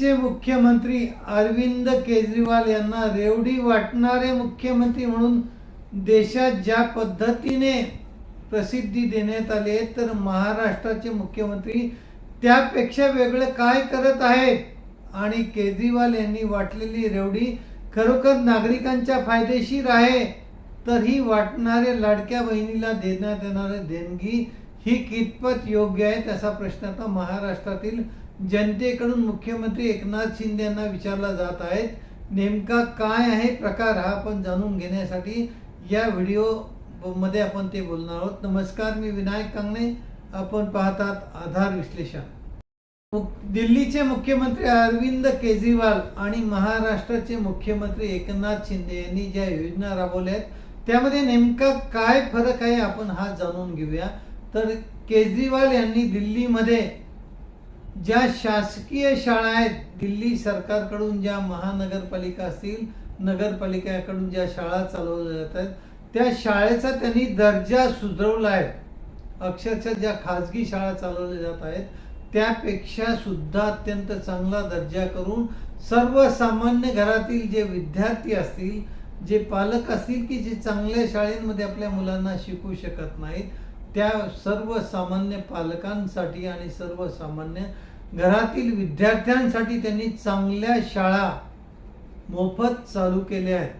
चे मुख्यमंत्री अरविंद केजरीवाल यांना रेवडी वाटणारे मुख्यमंत्री म्हणून देशात ज्या पद्धतीने प्रसिद्धी देण्यात आली आहे तर महाराष्ट्राचे मुख्यमंत्री त्यापेक्षा वेगळं काय करत आहेत? आणि केजरीवाल यांनी वाटलेली रेवडी खरोखर नागरिकांच्या फायदेशीर आहे? तर ही वाटणारे लाडक्या बहिणीला देण्यात येणारे देणगी ही कितपत योग्य आहे? त्याचा प्रश्न आता महाराष्ट्रातील जनतेकडून मुख्यमंत्री एकनाथ शिंदे यांना विचारला जात आहेत नेमका काय आहे प्रकार हा आपण जाणून घेण्यासाठी या व्हिडिओमध्ये आपण ते बोलणार आहोत. नमस्कार मी विनायक कांगणे. आपण पाहतात आधार विश्लेषण. दिल्लीचे मुख्यमंत्री अरविंद केजरीवाल आणि महाराष्ट्राचे मुख्यमंत्री एकनाथ शिंदे यांनी ज्या योजना राबवल्या आहेत त्यामध्ये नेमका काय फरक आहे आपण हा जाणून घेऊया. तर केजरीवाल यांनी दिल्लीमध्ये ज्या शासकीय शाळा आहेत दिल्ली सरकारकडून ज्या महानगरपालिका असतील नगरपालिकेकडून ज्या शाळा चालवल्या जात आहेत त्या शाळेचा त्यांनी दर्जा सुधारवला आहे. अक्षरशः ज्या खाजगी शाळा चालवल्या जात आहेत त्यापेक्षा सुद्धा अत्यंत चांगला दर्जा करून सर्वसामान्य घरातील जे विद्यार्थी असतील जे पालक असतील की जे चांगल्या शाळेमध्ये आपल्या मुलांना शिकू शकत नाहीत त्या सर्वसामान्य पालकांसाठी आणि सर्वसामान्य घरातील विद्यार्थ्यांसाठी त्यांनी चांगल्या शाळा मोफत चालू केल्या आहेत.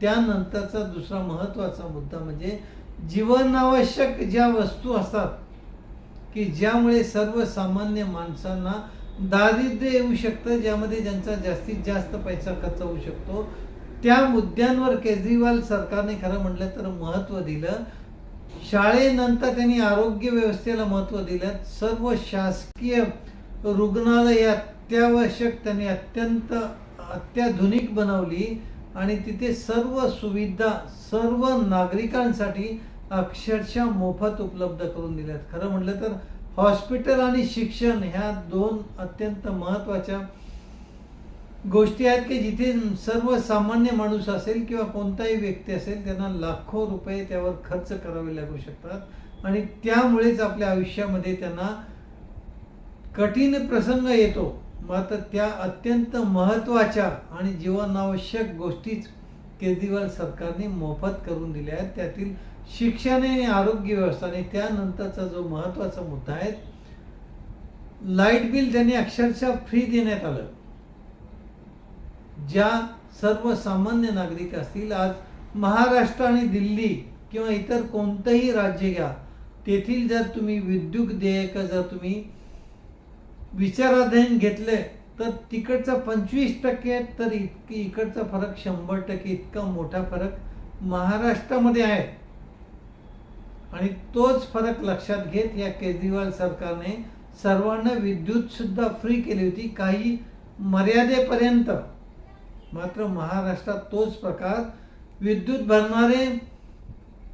त्यानंतरचा दुसरा महत्त्वाचा मुद्दा म्हणजे जीवनावश्यक ज्या वस्तू असतात की ज्यामुळे सर्वसामान्य माणसांना दारिद्र्य येऊ शकतं ज्यामध्ये ज्यांचा जास्तीत जास्त पैसा खर्च होऊ शकतो त्या मुद्द्यांवर केजरीवाल सरकारने खरं म्हटलं तर महत्त्व दिलं. शाळेनंतर त्यांनी आरोग्य व्यवस्थेला महत्त्व दिलं. सर्व शासकीय रुग्णालय अत्यावश्यक त्यांनी अत्यंत अत्याधुनिक बनवली आणि तिथे सर्व सुविधा सर्व नागरिकांसाठी अक्षरशः मोफत उपलब्ध करून दिल्यात. खरं म्हटलं तर हॉस्पिटल आणि शिक्षण ह्या दोन अत्यंत महत्त्वाच्या गोष्टी आहेत की जिथे सर्वसामान्य माणूस असेल किंवा कोणताही व्यक्ती असेल त्यांना लाखो रुपये त्यावर खर्च करावे लागू शकतात. आणि त्यामुळेच आपल्या आयुष्यामध्ये त्यांना कठीण प्रसंग येतो. मात्र त्या अत्यंत महत्त्वाच्या आणि जीवनावश्यक गोष्टीच केजरीवाल सरकारने मोफत करून दिल्या आहेत. त्यातील शिक्षण आणि आरोग्य व्यवस्था आणि त्यानंतरचा जो महत्त्वाचा मुद्दा आहे लाइट बिल त्यांनी अक्षरशः फ्री देण्यात आलं. ज्या सर्वसामान्य नागरिक असतील आज महाराष्ट्र आणि दिल्ली किंवा इतर कोणतंही राज्य घ्या तेथील जर तुम्ही विद्युत देयक जर तुम्ही विचाराधीन घेतले तर तिकडचा पंचवीस टक्के तर इतकी इकडचा फरक शंभर टक्के इतका मोठा फरक महाराष्ट्रामध्ये आहे. आणि तोच फरक लक्षात घेत या केजरीवाल सरकारने सर्वांना विद्युत सुद्धा फ्री केली होती काही मर्यादेपर्यंत. मात्र महाराष्ट्रात तोच प्रकार. विद्युत भरणारे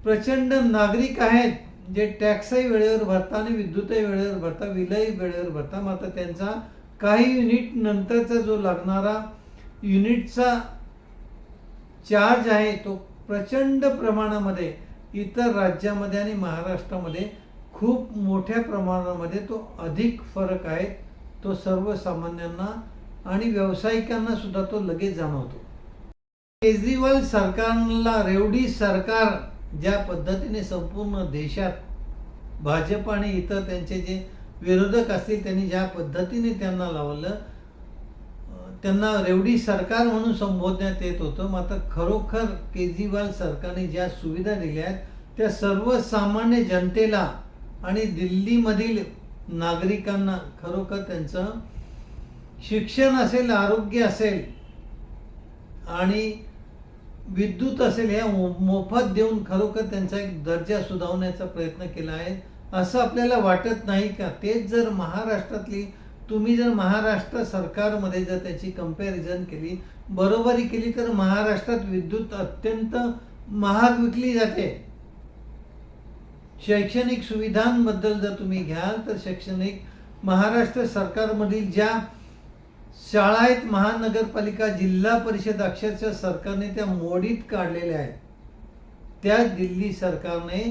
प्रचंड नागरिक आहेत जे टॅक्सही वेळेवर भरता आणि विद्युतही वेळेवर भरता विलही वेळेवर भरता मात्र त्यांचा काही युनिट नंतरचा जो लागणारा युनिटचा चार्ज आहे तो प्रचंड प्रमाणामध्ये इतर राज्यामध्ये आणि महाराष्ट्रामध्ये खूप मोठ्या प्रमाणामध्ये तो अधिक फरक आहे. तो सर्वसामान्यांना आणि व्यावसायिकांना सुद्धा तो लगेच जाणवतो. केजरीवाल सरकारला रेवडी सरकार ज्या पद्धतीने संपूर्ण देशात भाजप आणि इतर त्यांचे जे विरोधक असतील त्यांनी ज्या पद्धतीने त्यांना लावलं त्यांना रेवडी सरकार म्हणून संबोधण्यात येत होतं. मात्र खरोखर केजरीवाल सरकारने ज्या सुविधा दिल्या आहेत त्या सर्वसामान्य जनतेला आणि दिल्लीमधील नागरिकांना खरोखर त्यांचं शिक्षण असेल आरोग्य असेल आणि विद्युत असेल हे मो- मोफत देऊन खरोखर त्यांचा एक दर्जा सुधावण्याचा प्रयत्न केला आहे. असं आपल्याला वाटत नाही का? तेच जर महाराष्ट्रातली तुम्ही जर महाराष्ट्र सरकारमध्ये जर त्याची कंपॅरिझन केली बरोबरी केली तर महाराष्ट्रात विद्युत अत्यंत महाग विकली जाते. शैक्षणिक सुविधांबद्दल जर तुम्ही घ्याल तर शैक्षणिक महाराष्ट्र सरकारमधील ज्या शाळा आहेत महानगरपालिका जिल्हा परिषद अक्षरशः सरकारने त्या मोडीत काढलेल्या आहेत. त्या दिल्ली सरकारने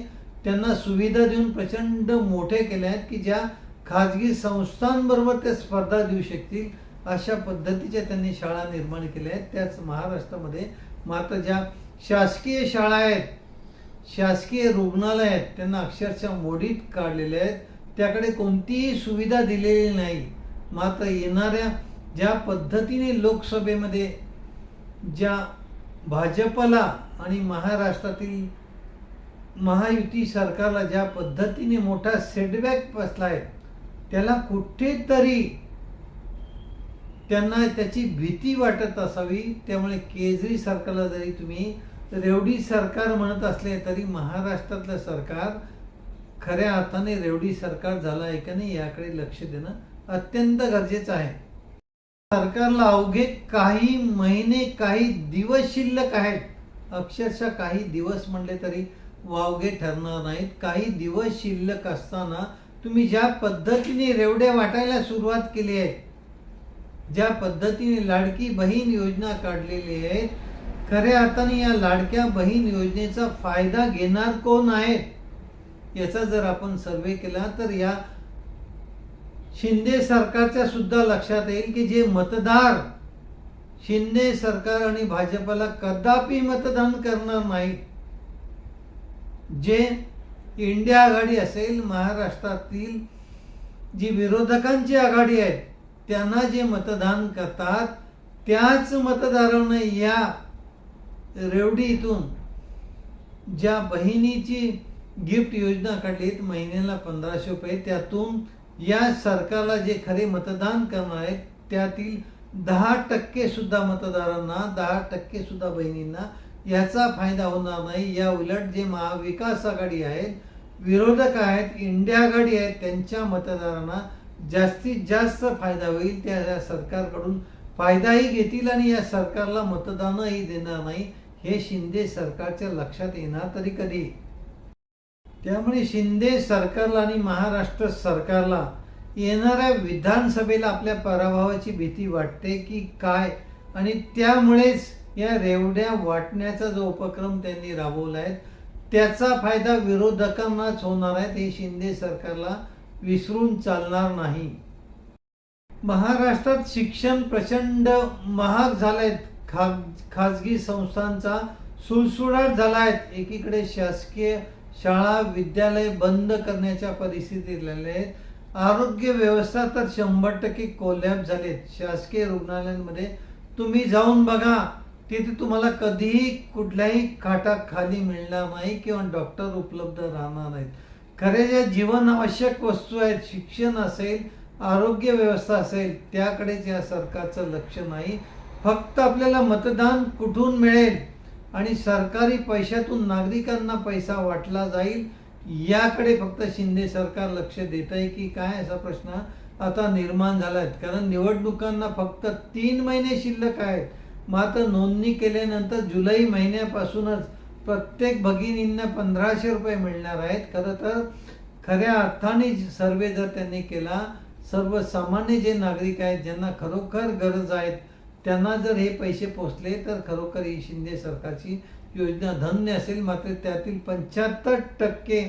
त्यांना सुविधा देऊन प्रचंड मोठे केले आहेत की ज्या खाजगी संस्थांबरोबर त्या स्पर्धा देऊ शकतील अशा पद्धतीच्या त्यांनी शाळा निर्माण केल्या आहेत. त्याच महाराष्ट्रामध्ये मात्र ज्या शासकीय शाळा आहेत शासकीय रुग्णालय आहेत त्यांना अक्षरशः मोडीत काढलेले आहेत. त्याकडे कोणतीही सुविधा दिलेली नाही. मात्र येणाऱ्या ज्या पद्धतीने लोकसभेमध्ये ज्या भाजपला आणि महाराष्ट्रातील महायुती सरकारला ज्या पद्धतीने मोठा सेटबॅक बसला आहे त्याला कुठेतरी त्यांना त्याची भीती वाटत असावी. त्यामुळे केजरी सरकारला जरी तुम्ही रेवडी सरकार म्हणत असले तरी महाराष्ट्रातलं सरकार खऱ्या अर्थाने रेवडी सरकार झालं आहे का नाही याकडे लक्ष देणं अत्यंत गरजेचं आहे. सरकारला अवघे काही महिने काही दिवस शिल्लक आहेत. अक्षरशः काही दिवस म्हणले तरी वावगे ठरणार नाहीत. काही दिवस शिल्लक असताना तुम्ही ज्या पद्धतीने रेवडे वाटायला सुरुवात केली आहे ज्या पद्धतीने लाडकी बहीण योजना काढलेली आहे खऱ्या अर्थाने या लाडक्या बहीण योजनेचा फायदा घेणार कोण आहेत? याचा जर आपण सर्वे केला तर या शिंदे सरकारच्या सुद्धा लक्षात येईल की जे मतदार शिंदे सरकार आणि भाजपला कदापि मतदान करणार नाहीत जे इंडिया आघाडी असेल महाराष्ट्रातील जी विरोधकांची आघाडी आहे त्यांना जे मतदान करतात त्याच मतदारांना या रेवडी इथून ज्या बहिणीची गिफ्ट योजना काढली महिन्याला पंधराशे रुपये त्यातून या सरकारला जे खरे मतदान करणार आहेत त्यातील दहा टक्के सुद्धा मतदारांना दहा टक्के सुद्धा बहिणींना याचा फायदा होणार नाही. या उलट जे महाविकास आघाडी आहेत विरोधक आहेत इंडिया आघाडी आहेत त्यांच्या मतदारांना जास्तीत जास्त फायदा होईल. त्या या सरकारकडून फायदाही घेतील आणि या सरकारला मतदानही देणार नाही. हे शिंदे सरकारच्या लक्षात येणार तरी कधी? त्यामुळे शिंदे सरकारला आणि महाराष्ट्र सरकारला येणाऱ्या विधानसभेला आपल्या पराभवाची भीती वाटते की काय? आणि त्यामुळेच या रेवड्या वाटण्याचा जो उपक्रम त्यांनी राबवला आहे त्याचा फायदा विरोधकांनाच होणार आहे हे शिंदे सरकारला विसरून चालणार नाही. महाराष्ट्रात शिक्षण प्रचंड महाग झालंय. खा खाजगी संस्थांचा सुळसुळाट झाला आहे एकीकडे शासकीय शाळा विद्यालय बंद करण्याच्या परिस्थितीत आहेत आरोग्य व्यवस्था तर शंभर टक्के कोलॅप झालेत. शासकीय रुग्णालयांमध्ये तुम्ही जाऊन बघा. तिथे तुम्हाला कधीही कुठल्याही खाटा खाली मिळणार नाही किंवा डॉक्टर उपलब्ध राहणार नाहीत. खरे ज्या जीवन आवश्यक वस्तू आहेत शिक्षण असेल आरोग्य व्यवस्था असेल त्याकडेच या सरकारचं लक्ष नाही. फक्त आपल्याला मतदान कुठून मिळेल? आणि सरकारी पैशातून नागरिकांना पैसा वाटला जाईल याकडे फक्त शिंदे सरकार लक्ष देत आहे की काय असा प्रश्न आता निर्माण झाला आहे कारण निवडणुकांना फक्त तीन महिने शिल्लक आहेत. मात्र नोंदणी केल्यानंतर जुलै महिन्यापासूनच प्रत्येक भगिनींना पंधराशे रुपये मिळणार आहेत. खरं तर खऱ्या अर्थाने सर्वे जर त्यांनी केला सर्वसामान्य जे नागरिक आहेत ज्यांना खरोखर गरज आहेत त्यांना जर हे पैसे पोचले तर खरोखर ही शिंदे सरकारची योजना धन्य असेल. मात्र त्यातील पंच्याहत्तर टक्के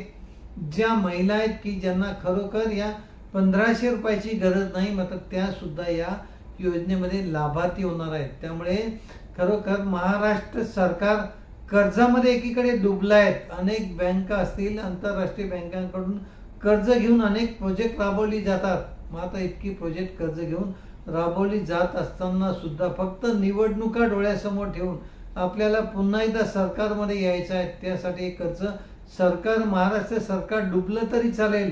ज्या महिला आहेत की ज्यांना खरोखर या पंधराशे रुपयाची गरज नाही मात्र त्यासुद्धा या योजनेमध्ये लाभार्थी होणार आहेत. त्यामुळे खरोखर महाराष्ट्र सरकार कर्जामध्ये एकीकडे डुबलं आहेत अनेक बँका असतील आंतरराष्ट्रीय बँकांकडून कर्ज घेऊन अनेक प्रोजेक्ट राबवली जातात. मात्र इतकी प्रोजेक्ट कर्ज घेऊन राबवली जात असताना सुद्धा फक्त निवडणुका डोळ्यासमोर ठेवून आपल्याला पुन्हा एकदा सरकारमध्ये यायचं आहे त्यासाठी एकच कर्ज सरकार महाराष्ट्र सरकार डुबलं तरी चालेल.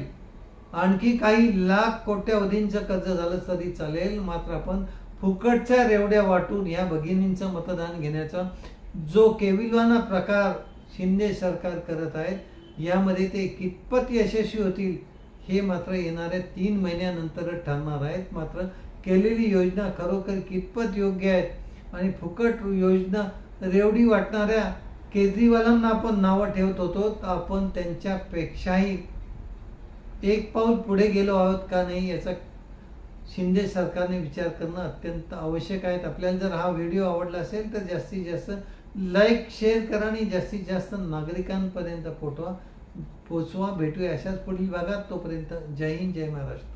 आणखी काही लाख कोट्यावधींचं कर्ज झालं तरी चालेल मात्र आपण फुकटच्या रेवड्या वाटून या भगिनींचं मतदान घेण्याचा जो केविलवाना प्रकार शिंदे सरकार करत आहेत यामध्ये ते कितपत यशस्वी होतील हे मात्र येणाऱ्या तीन महिन्यानंतरच ठरणार आहेत. मात्र केलेली योजना खरोखर कितपत योग्य आहेत? आणि फुकट योजना रेवडी वाटणाऱ्या केजरीवालांना आपण नावं ठेवत होतो तर आपण त्यांच्यापेक्षाही एक पाऊल पुढे गेलो आहोत का नाही याचा शिंदे सरकारने विचार करणं अत्यंत आवश्यक आहे. आपल्याला जर हा व्हिडिओ आवडला असेल तर जास्तीत जास्त लाईक शेअर करा आणि जास्तीत जास्त नागरिकांपर्यंत पोटवा पोचवा भेटूया अशाच पुढील भागात. तोपर्यंत जय हिंद जय महाराष्ट्र.